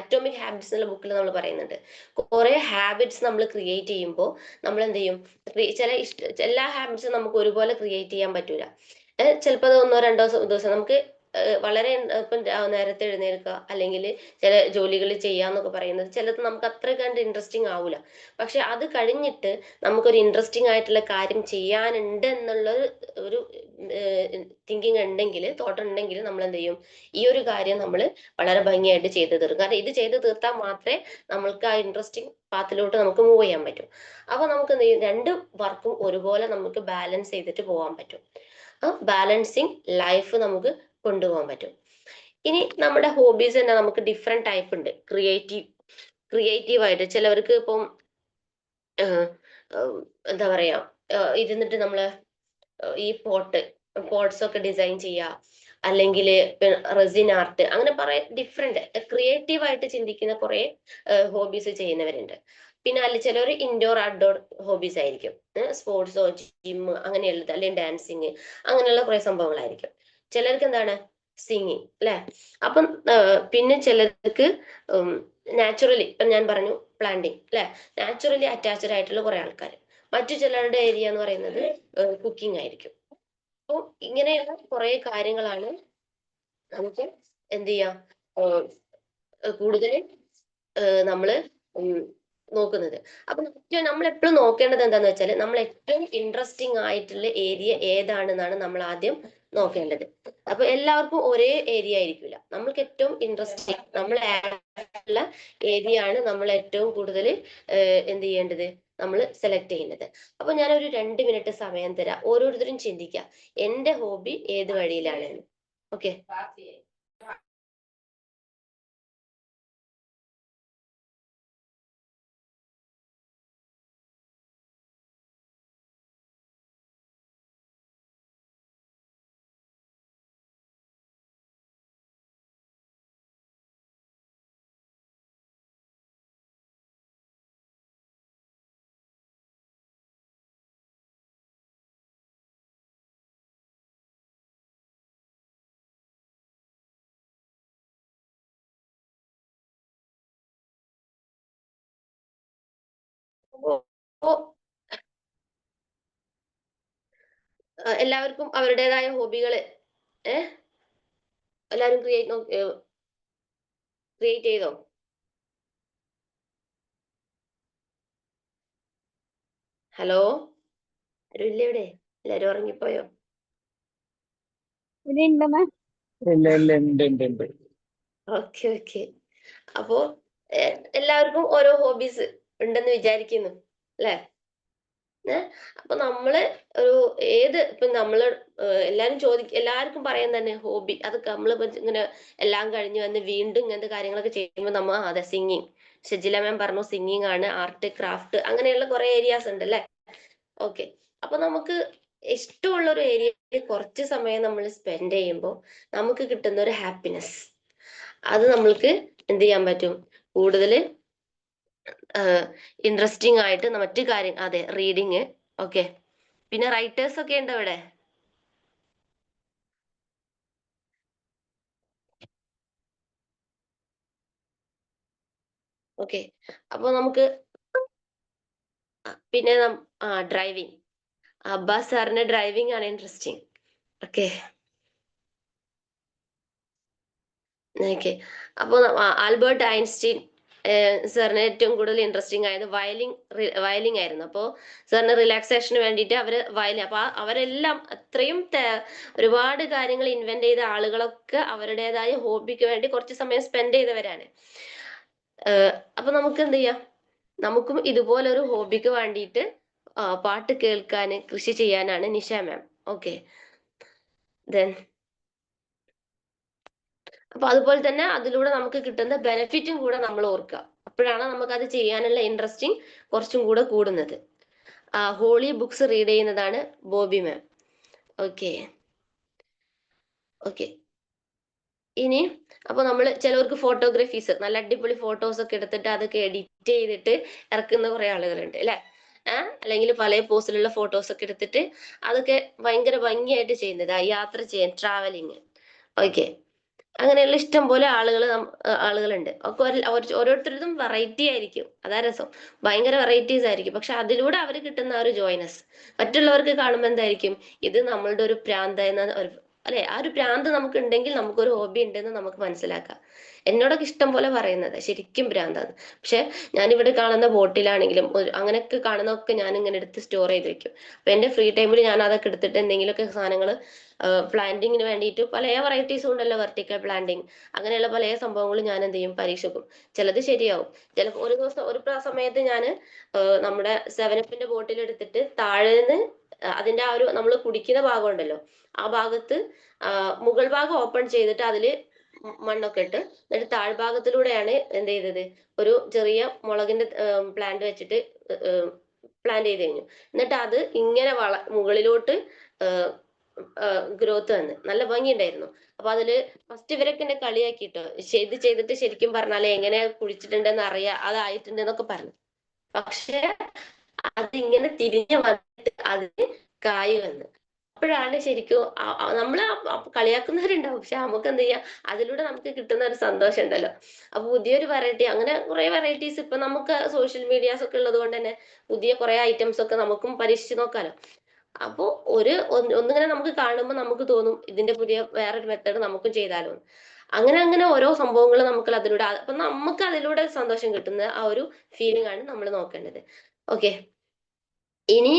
അറ്റോമിക് ഹാബിറ്റ്സ് എന്നുള്ള ബുക്കിൽ നമ്മൾ പറയുന്നുണ്ട്. കുറെ ഹാബിറ്റ്സ് നമ്മൾ ക്രിയേറ്റ് ചെയ്യുമ്പോൾ നമ്മൾ എന്ത് ചെയ്യും ചില ഇഷ്ട എല്ലാ ഹാബിറ്റ്സും നമുക്ക് ഒരുപോലെ ക്രിയേറ്റ് ചെയ്യാൻ പറ്റൂല. ചിലപ്പോൾ അത് ഒന്നോ രണ്ടോ ദിവസം നമുക്ക് വളരെ ഇപ്പം നേരത്തെ എഴുന്നേൽക്കുക അല്ലെങ്കിൽ ചില ജോലികൾ ചെയ്യാന്നൊക്കെ പറയുന്നത് ചിലത് നമുക്ക് അത്ര കണ്ട് ഇൻട്രസ്റ്റിംഗ് ആവൂല. പക്ഷെ അത് കഴിഞ്ഞിട്ട് നമുക്കൊരു ഇൻട്രസ്റ്റിംഗ് ആയിട്ടുള്ള കാര്യം ചെയ്യാനുണ്ട് എന്നുള്ള ഒരു- തിങ്കിങ് ഉണ്ടെങ്കിൽ തോട്ട് ഉണ്ടെങ്കിൽ നമ്മൾ എന്ത് ചെയ്യും? ഈ ഒരു കാര്യം നമ്മൾ വളരെ ഭംഗിയായിട്ട് ചെയ്തു തീർക്കും. കാരണം ഇത് ചെയ്ത് തീർത്താൽ മാത്രമേ നമ്മൾക്ക് ആ ഇൻട്രസ്റ്റിംഗ് പാത്തിലോട്ട് നമുക്ക് മൂവ് ചെയ്യാൻ പറ്റും. അപ്പൊ നമുക്ക് എന്ത് ചെയ്യും? രണ്ട് വർക്കും ഒരുപോലെ നമുക്ക് ബാലൻസ് ചെയ്തിട്ട് പോകാൻ പറ്റും. ബാലൻസിങ് ലൈഫ് നമുക്ക് കൊണ്ടുപോകാൻ പറ്റും. ഇനി നമ്മുടെ ഹോബീസ് തന്നെ നമുക്ക് ഡിഫറെന്റ് ടൈപ്പ് ഉണ്ട്. ക്രിയേറ്റീവ് ക്രിയേറ്റീവ് ആയിട്ട് ചിലവർക്ക് ഇപ്പം എന്താ പറയാ ഇരുന്നിട്ട് നമ്മൾ ഈ പോട്ട് പോട്ട്സ് ഒക്കെ ഡിസൈൻ ചെയ്യുക അല്ലെങ്കിൽ റെസിൻ ആർട്ട് അങ്ങനെ പറയ ഡിഫറെന്റ് ക്രിയേറ്റീവ് ആയിട്ട് ചിന്തിക്കുന്ന കുറെ ഹോബീസ് ചെയ്യുന്നവരുണ്ട്. പിന്നെ അല്ല ചിലർ ഇൻഡോർ ഔട്ട്ഡോർ ഹോബീസ് ആയിരിക്കും. സ്പോർട്സോ ജിം അങ്ങനെയുള്ളത് അല്ലെങ്കിൽ ഡാൻസിങ് അങ്ങനെയുള്ള കുറെ സംഭവങ്ങളായിരിക്കും. ചിലർക്ക് എന്താണ്? സിംഗിങ് അല്ലെ? അപ്പം പിന്നെ ചിലർക്ക് നാച്ചുറലി ഇപ്പം ഞാൻ പറഞ്ഞു പ്ലാന്റിങ് അല്ലെ? നാച്ചുറലി അറ്റാച്ച്ഡ് ആയിട്ടുള്ള കുറെ ആൾക്കാർ മറ്റു ചിലരുടെ ഏരിയ എന്ന് പറയുന്നത് കുക്കിംഗ് ആയിരിക്കും. അപ്പോൾ ഇങ്ങനെയുള്ള കുറെ കാര്യങ്ങളാണ് നമുക്ക് എന്ത് ചെയ്യാം? കൂടുതൽ നമ്മൾ നോക്കുന്നത്. അപ്പൊ ഏറ്റവും നമ്മൾ എപ്പോഴും നോക്കേണ്ടത് എന്താന്ന് വെച്ചാൽ നമ്മൾ ഏറ്റവും ഇൻട്രസ്റ്റിംഗ് ആയിട്ടുള്ള ഏരിയ ഏതാണെന്നാണ് നമ്മൾ ആദ്യം നോക്കേണ്ടത്. അപ്പൊ എല്ലാവർക്കും ഒരേ ഏരിയ ആയിരിക്കില്ല നമ്മൾക്ക് ഏറ്റവും ഇൻട്രസ്റ്റിംഗ് നമ്മൾ ഉള്ള ഏരിയ ആണ് നമ്മൾ ഏറ്റവും കൂടുതൽ എന്ത് ചെയ്യേണ്ടത്? നമ്മൾ സെലക്ട് ചെയ്യുന്നത്. അപ്പൊ ഒരു രണ്ട് മിനിറ്റ് സമയം തരാം. ഓരോരുത്തരും ചിന്തിക്കുക എന്റെ ഹോബി ഏത് വഴിയിലാണ്? ഓക്കെ എല്ലാവർക്കും അവരുടേതായ ഹോബികൾ ഏഹ് എല്ലാവരും ക്രിയേറ്റ് ക്രിയേറ്റ് ചെയ്തോ? ഹലോ? ആരും ഇല്ല ഇവിടെ? എല്ലാരും ഉറങ്ങിപ്പോയോ? Okay okay. അപ്പോ എല്ലാവർക്കും ഓരോ ഹോബീസ് ഉണ്ടെന്ന് വിചാരിക്കുന്നു അല്ലേ? അപ്പൊ നമ്മൾ ഒരു ഏത് ഇപ്പൊ നമ്മൾ എല്ലാരും ചോദിക്ക എല്ലാവർക്കും പറയാൻ തന്നെ ഹോബി അതൊക്കെ നമ്മൾ ഇങ്ങനെ എല്ലാം കഴിഞ്ഞു വന്ന് വീണ്ടും ഇങ്ങനത്തെ കാര്യങ്ങളൊക്കെ ചെയ്യുമ്പോൾ നമ്മ അതെ സിംഗിങ് ഷെജില മാം പറഞ്ഞു സിംഗിങ് ആണ് ആർട്ട് ക്രാഫ്റ്റ് അങ്ങനെയുള്ള കുറെ ഏരിയാസ് ഉണ്ട് അല്ലേ? ഓക്കെ അപ്പൊ നമുക്ക് ഇഷ്ടമുള്ള ഒരു ഏരിയയിൽ കുറച്ച് സമയം നമ്മൾ സ്പെൻഡ് ചെയ്യുമ്പോൾ നമുക്ക് കിട്ടുന്ന ഒരു ഹാപ്പിനെസ് അത് നമ്മൾക്ക് എന്ത് ചെയ്യാൻ പറ്റും? കൂടുതൽ ഇൻട്രസ്റ്റിംഗ് ആയിട്ട് മറ്റു കാര്യം അതെ റീഡിങ് ഓക്കെ പിന്നെ റൈറ്റേഴ്സ് ഒക്കെ ഉണ്ട് ഇവിടെ? ഓക്കെ അപ്പൊ നമുക്ക് പിന്നെ ഡ്രൈവിംഗ് അബ്ബാസ് സാറിന്റെ ഡ്രൈവിംഗ് ആണ് ഇൻട്രസ്റ്റിംഗ് ഓക്കെ ഓക്കെ അപ്പോൾ ആൽബർട്ട് ഐൻസ്റ്റീൻ സാറിന് ഏറ്റവും കൂടുതൽ ഇൻട്രസ്റ്റിംഗ് ആയത് വയലിംഗ് വയലിംഗ് ആയിരുന്നു. അപ്പോൾ സാറിന് റിലാക്സേഷന് വേണ്ടിയിട്ട് അവർ വയലിൻ അപ്പോൾ അവരെല്ലാം അത്രയും ഒരുപാട് കാര്യങ്ങൾ ഇൻവെന്റ് ചെയ്ത ആളുകളൊക്കെ അവരുടേതായ ഹോബിക്ക് വേണ്ടി കുറച്ച് സമയം സ്പെൻഡ് ചെയ്തവരാണ്. അപ്പൊ നമുക്ക് എന്ത് ചെയ്യാം? നമുക്കും ഇതുപോലെ ഒരു ഹോബിക്ക് വേണ്ടിയിട്ട് പാട്ട് കേൾക്കാൻ കൃഷി ചെയ്യാനാണ് നിഷ മാം ഓക്കെ ദെൻ അപ്പൊ അതുപോലെ തന്നെ അതിലൂടെ നമുക്ക് കിട്ടുന്ന ബെനിഫിറ്റും കൂടെ നമ്മൾ ഓർക്കുക. അപ്പോഴാണ് നമുക്ക് അത് ചെയ്യാനുള്ള ഇൻട്രസ്റ്റിംഗ് കുറച്ചും കൂടെ കൂടുന്നത്. ഹോളി ബുക്സ് റീഡ് ചെയ്യുന്നതാണ് ബോബി മാം ഓക്കെ ഓക്കെ ഇനി അപ്പൊ നമ്മൾ ചിലവർക്ക് ഫോട്ടോഗ്രാഫീസ് നല്ല അടിപൊളി ഫോട്ടോസ് ഒക്കെ എടുത്തിട്ട് അതൊക്കെ എഡിറ്റ് ചെയ്തിട്ട് ഇറക്കുന്ന കുറെ ആളുകളുണ്ട് അല്ലെ? ഏഹ് അല്ലെങ്കിൽ പല പോസിലുള്ള ഫോട്ടോസ് ഒക്കെ എടുത്തിട്ട് അതൊക്കെ ഭയങ്കര ഭംഗിയായിട്ട് ചെയ്യുന്നത്. യാത്ര ചെയ്യാൻ ട്രാവലിങ് ഓക്കെ അങ്ങനെയുള്ള ഇഷ്ടം പോലെ ആളുകൾ ആളുകളുണ്ട്. ഒക്കെ ഓരോരുത്തരുടെതും വെറൈറ്റി ആയിരിക്കും. അതാ രസം. ഭയങ്കര വെറൈറ്റീസ് ആയിരിക്കും. പക്ഷെ അതിലൂടെ അവർ കിട്ടുന്ന ഒരു ജോയിനസ് മറ്റുള്ളവർക്ക് കാണുമ്പോൾ എന്തായിരിക്കും? ഇത് നമ്മളുടെ ഒരു പ്രാന്ത എന്ന ഒരു അല്ലെ? ആ ഒരു പ്രാന്ത് നമുക്ക് ഉണ്ടെങ്കിൽ നമുക്കൊരു ഹോബി ഉണ്ടെന്ന് നമുക്ക് മനസ്സിലാക്കാം. എന്നോടൊക്കെ ഇഷ്ടം പോലെ പറയുന്നത്. ശരിക്കും ഭ്രാന്താണ് പക്ഷെ ഞാനിവിടെ കാണുന്ന ബോട്ടിലാണെങ്കിലും അങ്ങനെയൊക്കെ കാണുന്നതൊക്കെ ഞാൻ ഇങ്ങനെ എടുത്ത് സ്റ്റോർ ചെയ്ത് വെക്കും. അപ്പൊ എന്റെ ഫ്രീ ടൈമിൽ ഞാൻ അതൊക്കെ എടുത്തിട്ട് എന്തെങ്കിലുമൊക്കെ സാധനങ്ങൾ പ്ലാന്റിങ്ങിന് വേണ്ടിയിട്ട് പല വെറൈറ്റീസും ഉണ്ടല്ലോ വെർട്ടിക്കൽ പ്ലാന്റിങ് അങ്ങനെയുള്ള പല സംഭവങ്ങളും ഞാൻ എന്ത് ചെയ്യും? പരീക്ഷിക്കും. ചിലത് ശരിയാവും. ചില ഒരു ദിവസം ഒരു സമയത്ത് ഞാൻ നമ്മുടെ സെവനപ്പിന്റെ ബോട്ടിൽ എടുത്തിട്ട് താഴെ നിന്ന് അതിന്റെ ആ ഒരു നമ്മൾ കുടിക്കുന്ന ഭാഗം ഉണ്ടല്ലോ ആ ഭാഗത്ത് മുകൾ ഭാഗം ഓപ്പൺ ചെയ്തിട്ട് അതിൽ മണ്ണൊക്കെ ഇട്ട് എന്നിട്ട് താഴ്ഭാഗത്തിലൂടെയാണ് എന്ത് ചെയ്തത്? ഒരു ചെറിയ മുളകിന്റെ പ്ലാന്റ് വെച്ചിട്ട് പ്ലാന്റ് ചെയ്ത് കഴിഞ്ഞു. എന്നിട്ട് അത് ഇങ്ങനെ വള മുകളിലോട്ട് ഗ്രോത്ത് വന്ന്. നല്ല ഭംഗിയുണ്ടായിരുന്നു. അപ്പൊ അതിൽ ഫസ്റ്റ് ഇവരൊക്കെ എന്നെ കളിയാക്കിട്ടോ. ഇത് ചെയ്തിട്ട് ശരിക്കും പറഞ്ഞാലേ എങ്ങനെ കുഴിച്ചിട്ടുണ്ടെന്ന് അറിയാ അതായിട്ടുണ്ട് എന്നൊക്കെ പറഞ്ഞു. പക്ഷെ അതിങ്ങനെ തിരിഞ്ഞു വന്നിട്ട് അതിന് കായ് വന്ന്. അപ്പോഴാണ് ശരിക്കും നമ്മൾ കളിയാക്കുന്നവരുണ്ടാവും. പക്ഷെ നമുക്ക് എന്ത് ചെയ്യാം അതിലൂടെ നമുക്ക് കിട്ടുന്ന ഒരു സന്തോഷം ഉണ്ടല്ലോ അപ്പൊ പുതിയൊരു വെറൈറ്റി അങ്ങനെ കുറെ വെറൈറ്റീസ് ഇപ്പൊ നമുക്ക് സോഷ്യൽ മീഡിയാസ് ഒക്കെ ഉള്ളത് കൊണ്ട് തന്നെ പുതിയ കുറെ ഐറ്റംസ് ഒക്കെ നമുക്കും പരീക്ഷിച്ചു നോക്കാലോ. അപ്പോ ഒരു ഒന്ന് ഒന്നിങ്ങനെ നമുക്ക് കാണുമ്പോൾ നമുക്ക് തോന്നും ഇതിന്റെ പുതിയ വേറൊരു മെത്തേഡ് നമുക്കും ചെയ്താലോ അങ്ങനെ അങ്ങനെ ഓരോ സംഭവങ്ങൾ നമുക്ക് അതിലൂടെ അപ്പൊ നമുക്ക് അതിലൂടെ സന്തോഷം കിട്ടുന്ന ആ ഒരു ഫീലിംഗ് ആണ് നമ്മൾ നോക്കേണ്ടത്. ഓക്കെ ഇനി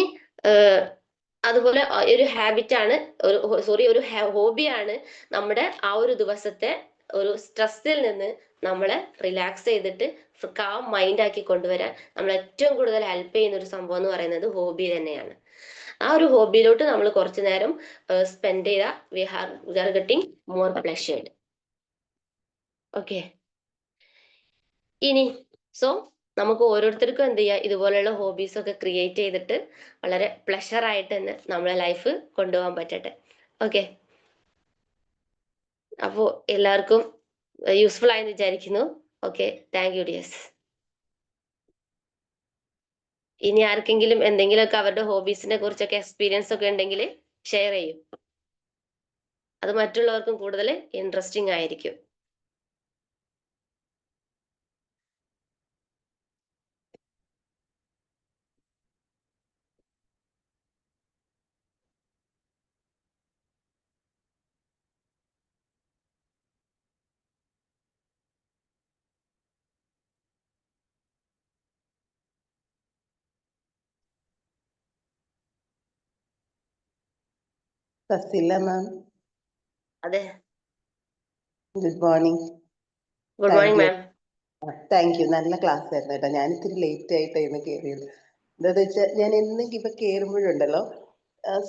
അതുപോലെ ഒരു ഹാബിറ്റ് ആണ് ഒരു സോറി ഒരു ഹോബിയാണ് നമ്മുടെ ആ ഒരു ദിവസത്തെ ഒരു സ്ട്രെസ്സിൽ നിന്ന് നമ്മളെ റിലാക്സ് ചെയ്തിട്ട് കാം മൈൻഡ് ആക്കി കൊണ്ടുവരാൻ നമ്മൾ ഏറ്റവും കൂടുതൽ ഹെൽപ്പ് ചെയ്യുന്ന ഒരു സംഭവം എന്ന് പറയുന്നത് ഹോബി തന്നെയാണ്. ആ ഒരു ഹോബിയിലോട്ട് നമ്മൾ കുറച്ചു നേരം സ്പെൻഡ് ചെയ്ത we are we are getting more pleasured okay ഇനി സോ നമുക്ക് ഓരോരുത്തർക്കും എന്ത് ചെയ്യാം? ഇതുപോലെയുള്ള ഹോബീസ് ഒക്കെ ക്രിയേറ്റ് ചെയ്തിട്ട് വളരെ പ്ലഷർ ആയിട്ട് തന്നെ നമ്മളെ ലൈഫ് കൊണ്ടുപോകാൻ പറ്റട്ടെ. ഓക്കെ അപ്പോൾ എല്ലാവർക്കും യൂസ്ഫുൾ ആയെന്ന് വിചാരിക്കുന്നു. ഓക്കെ താങ്ക് യു ഡിയസ് ഇനി ആർക്കെങ്കിലും എന്തെങ്കിലുമൊക്കെ അവരുടെ ഹോബീസിനെ കുറിച്ചൊക്കെ എക്സ്പീരിയൻസ് ഒക്കെ ഉണ്ടെങ്കിൽ ഷെയർ ചെയ്യും. അത് മറ്റുള്ളവർക്കും കൂടുതൽ ഇൻട്രസ്റ്റിംഗ് ആയിരിക്കും. ഫസില മാം അതെ. Good morning good morning ma'am thank you നല്ല ക്ലാസ് ആയിരുന്നു കേട്ടോ. ഞാൻ ഇത്തിരി ലേറ്റ് ആയിട്ടായിരുന്നു കയറിയത് എന്താണെന്ന് വെച്ചാൽ ഞാൻ എന്നെങ്കിൽ ഇപ്പൊ കയറുമ്പോഴുണ്ടല്ലോ